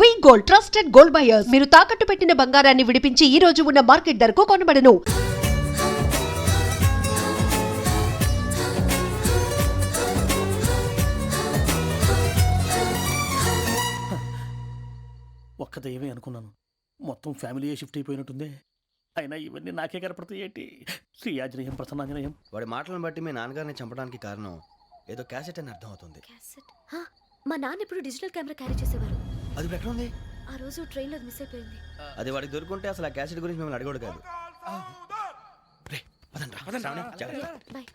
We gold trusted gold buyers మీరు తాకట్టు పెట్టిన బంగారాన్ని విడిపించి ఈ రోజు ఉన్న మార్కెట్ ధరకు కొనబడను. ఒక్క దయ్యమే అనుకున్నాను. మొత్తం ఫ్యామిలీ షిఫ్ట్ అయిపోయినట్టుందే. అయినా ఇవన్నీ నాకే కనపడతాయి ఏంటి? శ్రీయాజనయం ప్రసన్నాంజనేయం. వాడి మాటలను బట్టి మీ నాన్నగారిని చంపడానికి కారణం ఏదో క్యాసెట్ అని అర్థం అవుతుంది మా నాన్న ఇప్పుడు డిజిటల్ కెమెరా క్యారీ చేసేవారు. అది ఇప్పుడు ఎక్కడ ఉంది? ఆ రోజు ట్రైన్లో అది మిస్ అయిపోయింది. అది వాడికి దొరుకుంటే అసలు ఆ క్యాసెట్ గురించి మిమ్మల్ని అడగడు కాదు. రే, పదండ్రా. శ్రావణి, జాగ్రత్త. బాయ్.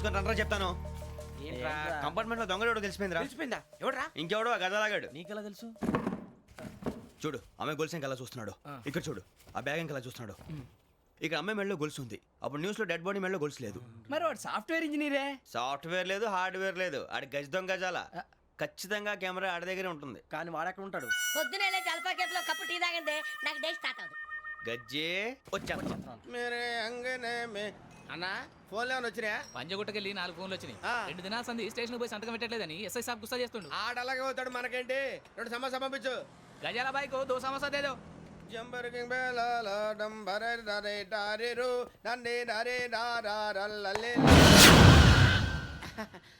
మూసుకొని రండ్రా చెప్తాను. ఏంట్రా? కంపార్ట్మెంట్లో దొంగడు తెలిసిపోయిందిరా తెలిసిపోయిందా ఎవడ్రా? ఇంకెవడో ఆ గదలాగాడు. నీకెలా తెలుసు? చూడు ఆమె గొలుసు ఇంకలా చూస్తున్నాడు? ఇక్కడ చూడు ఆ బ్యాగ్ ఇంకలా చూస్తున్నాడు? ఇక్కడ అమ్మాయి మెడలో గొలుసు ఉంది. అప్పుడు న్యూస్లో డెడ్ బాడీ మెడలో గొలుసు లేదు. మరి వాడు సాఫ్ట్వేర్ ఇంజనీరే? సాఫ్ట్వేర్ లేదు హార్డ్వేర్ లేదు. ఆడి గజ దొంగ గజాల ఖచ్చితంగా కెమెరా ఆడి దగ్గరే ఉంటుంది. కానీ వాడెక్కడ ఉంటాడు? పొద్దునే లేచి అల్ఫా కేఫ్లో కప్పు టీ తాగండి నాకు డే స్టార్ట్ అవుతుంది గజ్జే వచ్చా మేరే అంగనే మే అన్నా? ఫోన్లో ఏమైనా వచ్చినా పంజగుట్టకెళ్ళి నాలుగు ఫోన్లు వచ్చినాయి. ఆ. రెండు దినాల సంది స్టేషన్ పోయి సంతకం పెట్టలేదని ఎస్ఐ సాబ్ గుస్తా చేస్తుండు. ఆడలాగే పోతాడు మనకేంటి? రెండు సమస్య పంపించు. గజాల బైక్ దో సమస్య దేదో జంబరకింగ్ బేలాల డంబరే డరే డారెరు నన్నే నరే నారల్లలే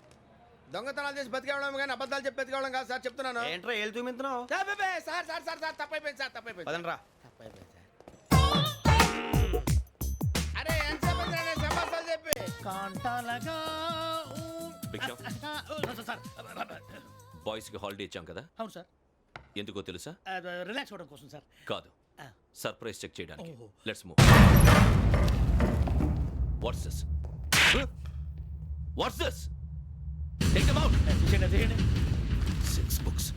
దొంగతనాలు చేసి బతికేవడం కానీ అబద్ధాలు చెప్పి బతికేవడం కాదు సార్ చెప్తున్నాను. ఏంట్రా ఏళ్ళు చూపించినావు sir, sir sir sir sir తప్పైపోయింది సార్ తప్పైపోయింది. పదండ్రా. తప్పైపోయింది సార్. అరే ఎంత చెప్పి సమాసాలు చెప్పి? కాంటాలగా భిక్షం. సార్ బాయ్స్కి హాలిడే ఇచ్చాం కదా? అవును సార్. ఎందుకో తెలుసా? రిలాక్స్ అవ్వడం కోసం సార్. కాదు. సర్ప్రైజ్ చెక్ చేయడానికి. Let's move. What's this what's this six books.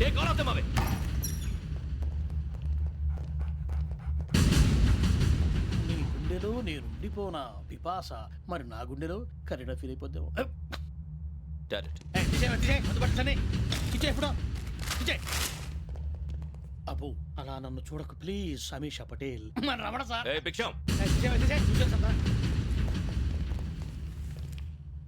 Take all of them away నీ గుండెలో నేనుండిపోనా పిపాస మరి నా గుండెలో కరీడా ఫీల్ అయిపోద్దాము డైరెక్ట్ అబ్బో అలా నన్ను చూడకు ప్లీజ్ సమీషా పటేల్. మన రమణ సార్.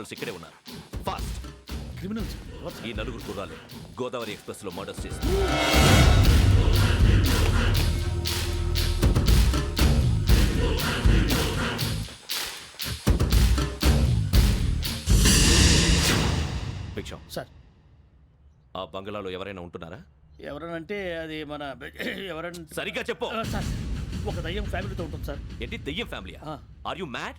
క్రిమినల్స్ ఇక్కడే ఉన్నారు. ఫాస్ట్ క్రిమినల్స్ ఈ నలుగురు కుర్రాలు గోదావరి ఎక్స్ప్రెస్లో మర్డర్స్ చేసి భిక్షం. సార్ ఆ బంగ్లాలో ఎవరైనా ఉంటున్నారా? ఎవరనంటే అది మన ఎవరంటే సరిగ్గా చెప్పు. సార్ ఒక దయ్యం ఫ్యామిలీతో ఉంటుంది సార్. ఏంటి దెయ్యం ఫ్యామిలీ. ఆర్ యు మ్యాడ్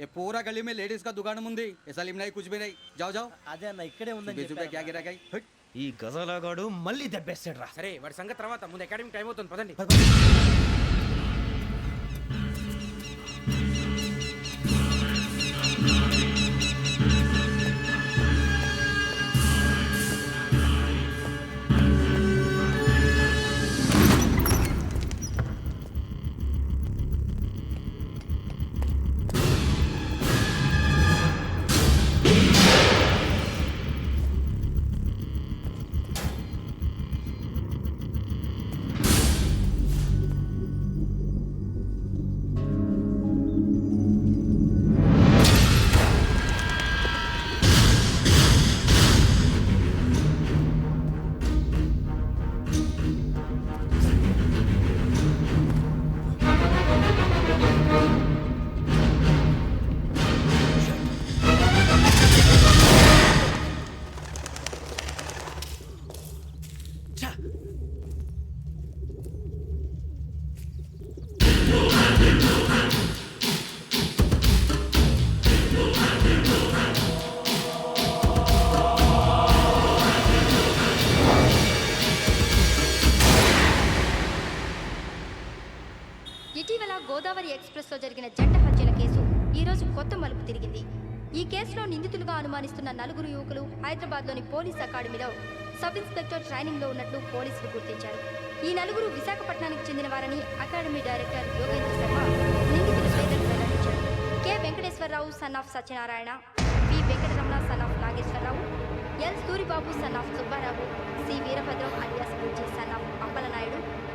ये पूरा गली में लेडीज का दुकान मुंदी ये सलीम नहीं कुछ भी नहीं जाओ जाओ అదే అన్న ఇక్కడే बीस रुपए क्या गिरा गई ఈ గజాలగాడు మళ్ళీ దెబ్బేస్తాడు రా సరే వాడి సంగతి తర్వాత ముందు అకాడమిక్ టైం అవుతుంది పదండి కేసులో అనుమానిస్తున్న నలుగురు యువకులు హైదరాబాద్లోని పోలీస్ అకాడమీలో సబ్ ఇన్స్పెక్టర్ ట్రైనింగ్లో ఉన్నట్లు పోలీసులు గుర్తించారు. ఈ నలుగురు విశాఖపట్నానికి చెందిన వారని అకాడమీ డైరెక్టర్ యోగేంద్ర శర్మ నిందితుల పేర్లను వెల్లడించారు. K. Venkateswararao son of Satyanarayana P. Venkataramana son of Nageswararao L. Suribabu son of Subbarao C. Veerabhadram alias Bujji son of Appalanaidu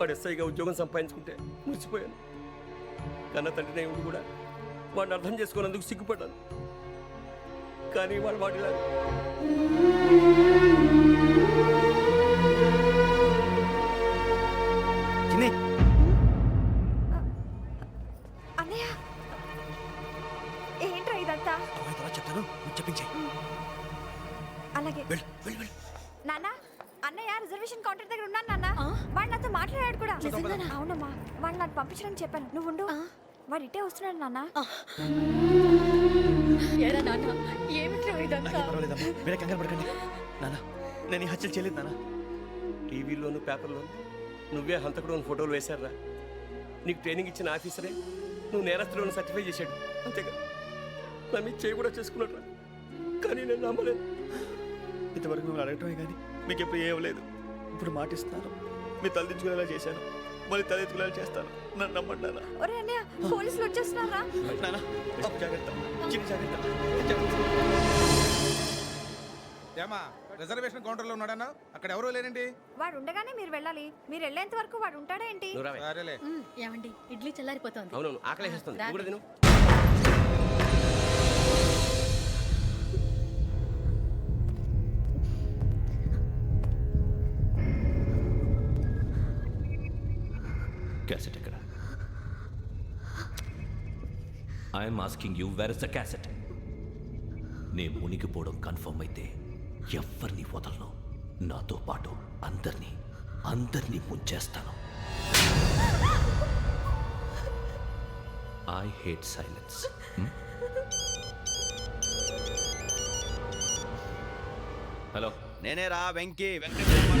వాడు ఎస్ఐగా ఉద్యోగం సంపాదించుకుంటే మురిసిపోయాను. కన్న తండ్రి ఉండి కూడా వాడిని అర్థం చేసుకున్నందుకు సిగ్గుపడ్డాను. కానీ వాడు వాడిలా వస్తున్నాడు నాన్న. ఏరా నాన్న? ఏమిట్రా ఇదంతా? నాకేం పర్వాలేదమ్మా. వేరే కంగారు పడకండి. నాన్న నేను ఈ హత్యలు చేయలేదు నాన్న. టీవీలోను పేపర్లోను నువ్వే హంతకుడు ఫోటోలు వేశారా నీకు ట్రైనింగ్ ఇచ్చిన ఆఫీసరే నువ్వు నేరస్తులను సర్టిఫై చేశాడు. అంతేగా. నా మీద చేయి కూడా చేసుకున్నట్రా కానీ నేను నమ్మలేదు. ఇంతవరకు మిమ్మల్ని అడగటమే కానీ మీకు ఎప్పుడు ఏం లేదు ఇప్పుడు మాటిస్తున్నాను. మీ తలదించుకునేలా చేశాను. మళ్ళీ తలెత్తుకులా చేస్తాను. నన్ను నమ్మంటారా ఒరే అన్నయ్య పోలీసులు వచ్చేస్తున్నారా? నాన్న జాగ్రత్త. చిన్న జాగ్రత్త. ఏమా రిజర్వేషన్ కౌంటర్లో ఉన్నాడన్నా? అక్కడ ఎవరూ లేనండి వాడు ఉండగానే మీరు వెళ్ళాలి. మీరు వెళ్ళేంత వరకు వాడు ఉంటాడా ఏంటి? సరేలే. ఏమండి? ఇడ్లీ చల్లారిపోతోంది. అవునవును కూడా తిను. క్యాసెట్ ఎక్కడ I'm asking you where is the cassette నే మునిగిపోవడం కన్ఫర్మ్ అయితే ఎవరిని వదలను. నాతో పాటు అందరినీ అందరినీ ముంచేస్తాను. ఐ హేట్ సైలెన్స్ హలో నేనే రా వెంకీ. వెంకటేశ్వర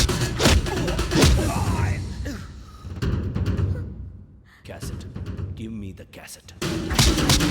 గివ్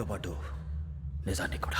ఆ పాటు నిజాన్ని కూడా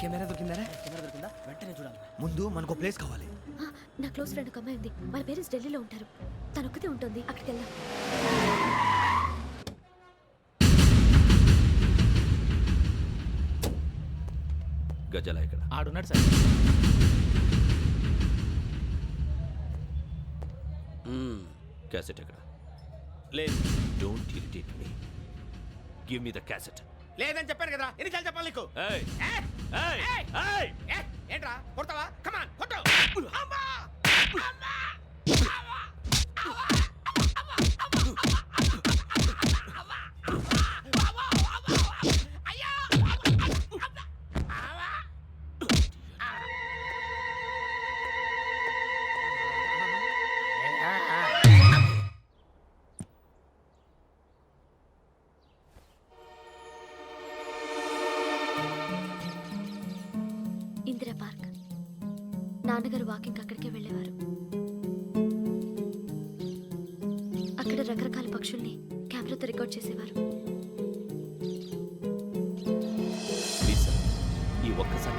కెమెరా దొరికిందా కెమెరా దొరికిందా? వెంటనే చూడాలి. ముందు మనకు ప్లేస్ కావాలి. నా క్లోజ్ ఫ్రెండ్ ఒక అమ్మాయి ఉంది. వాళ్ళ పేరెంట్స్ ఢిల్లీలో ఉంటారు. తను ఒక్కతే ఉంటుంది. అక్కడికి వెళ్దాం. గజాల ఇక్కడ. ఆడున్నాడు సార్. క్యాసెట్ ఎక్కడ? లేదు. Don't irritate me give me the cassette లేదని చెప్పాను కదా ఎన్నిసార్లు చెప్పాలి నీకు ఏయ్ ఏ? ఏయ్ ఏయ్! ఏయ్ ఏ? ఏంట్రా కొడతావా కమాన్ కొట్టు అమ్మా! అమ్మా!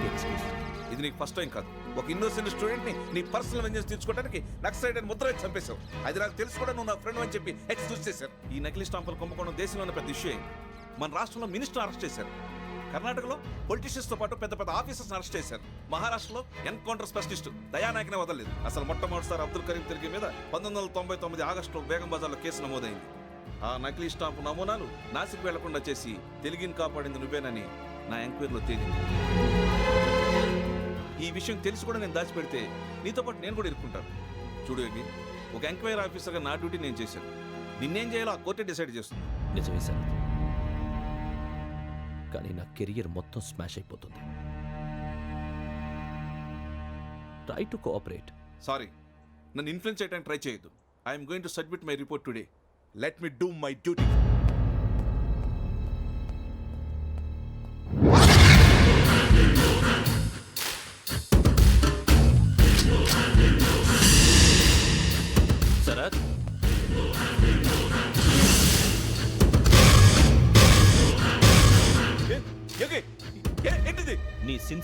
ఎక్స్క్యూజ్ ఇది నీకు ఫస్ట్ టైం కాదు. ఒక ఇన్నోసెంట్ స్టూడెంట్ని నీ పర్సనల్ వెంజెన్స్ తీర్చుకోవడానికి నక్సలైట్ అని ముద్ర వేసి చంపేశావు. అది నాకు తెలుసు కూడా నువ్వు నా ఫ్రెండ్ అని చెప్పి ఎక్స్క్యూజ్ చేశారు. ఈ నకిలీ స్టాంపులు కుంభకోణం దేశంలో ఉన్న పెద్ద ఇష్యూ అయింది మన రాష్ట్రంలో మినిస్టర్ అరెస్ట్ చేశారు. కర్ణాటకలో పొలిటీషియన్స్తో పాటు పెద్ద పెద్ద ఆఫీసర్స్ అరెస్ట్ చేశారు. మహారాష్ట్రలో ఎన్కౌంటర్ స్పెషలిస్ట్ దయానాయకనే వదలలేదు. అసలు మొట్టమొదటిసారి అబ్దుల్ కరీం తిరిగి మీద పంతొమ్మిది వందల తొంభై తొమ్మిది ఆగస్టులో బేగం బజార్లో కేసు నమోదైంది. ఆ నకిలీ స్టాంపు నమూనాలు నాసిక్ వెళ్ళకుండా చేసి తెలుగుని కాపాడింది నువ్వేనని నా ఎంక్వైరీలో తేలింది. ఈ విషయం తెలిసి కూడా నేను దాచిపెడితే నీతో పాటు నేను కూడా ఇరుక్కుంటాను. చూడు ఒక ఎంక్వైరీ ఆఫీసర్గా నా డ్యూటీ నేను చేశాను. నిన్నేం చేయాలో ఆ కోర్టే డిసైడ్ చేస్తుంది. నిజమే సార్. కానీ నా కెరియర్ మొత్తం స్మాష్ అయిపోతుంది. ట్రై టు కోఆపరేట్ సారీ నన్ను ఇన్ఫ్లుయెన్స్ చేయడానికి ట్రై చేయొద్దు. I'm going to submit my report today let me do my duty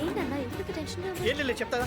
ఏంటన్నా ఎందుకు టెన్షన్ ఏం లేదు చెప్తాదా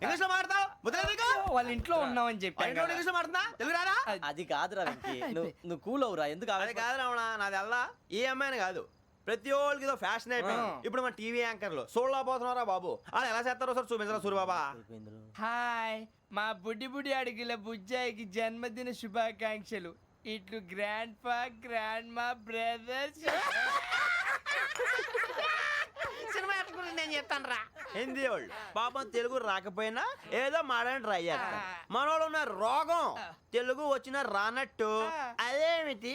ఇంగ్లీష్లో నీకు? వాళ్ళ ఇంట్లో ఉన్నామని చెప్పి ఇంట్లో ఇంగ్లీష్లో మాట్లాడుతున్నా తెలుగు రాదా అది కాదురా వెంకీ. నువ్వు నువ్వు కూల్ అవురా. ఎందుకు అది కాదు రావణ నాది అల్లా. ఏ అమ్మాయిని కాదు. ప్రతి ఒక్కరికి ఇదో ఫ్యాషన్ అయిపోయింది. ఇప్పుడు మన టీవీ యాంకర్లు. సోళ్ళ పోతున్నారా బాబు? అది ఎలా చేస్తారో సార్ చూపించరా సూరిబాబా? హాయ్. మా బుడ్డి బుడి అడిగిల బుజ్జాయికి జన్మదిన శుభాకాంక్షలు. ఇట్లు గ్రాండ్ ఫా గ్రాండ్ మా బ్రదర్స్ సినిమా గురించి నేను చెప్తాను రా హిందీ వాళ్ళు. పాపం తెలుగు రాకపోయినా ఏదో మాడని ట్రై చేస్తారు. మనోళ్ళు ఉన్న రోగం తెలుగు వచ్చిన రానట్టు. అదేమిటి?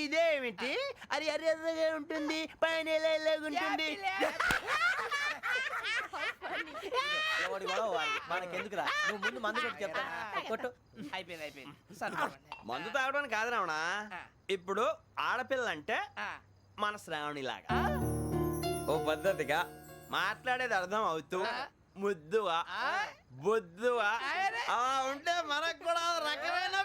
ఇదేమిటి? అది అర్రగా ఉంటుంది పైన ఇలా ఇలాగ ఉంటుంది. ఎవడి గొడవ వాడిది. మనకెందుకురా నువ్వు ముందు మందు కొట్టి చెప్తాను కొట్టు. అయిపోయింది అయిపోయింది. సరిపోయింది. మందు తాగడానికి కాదు రావణ ఇప్పుడు ఆడపిల్ల అంటే మన శ్రావణి లాగా ఓ పద్ధతిగా మాట్లాడేది అర్థం అవుతూ ముద్దువా బొద్దువా ఉంటే మనకు కూడా రకమైన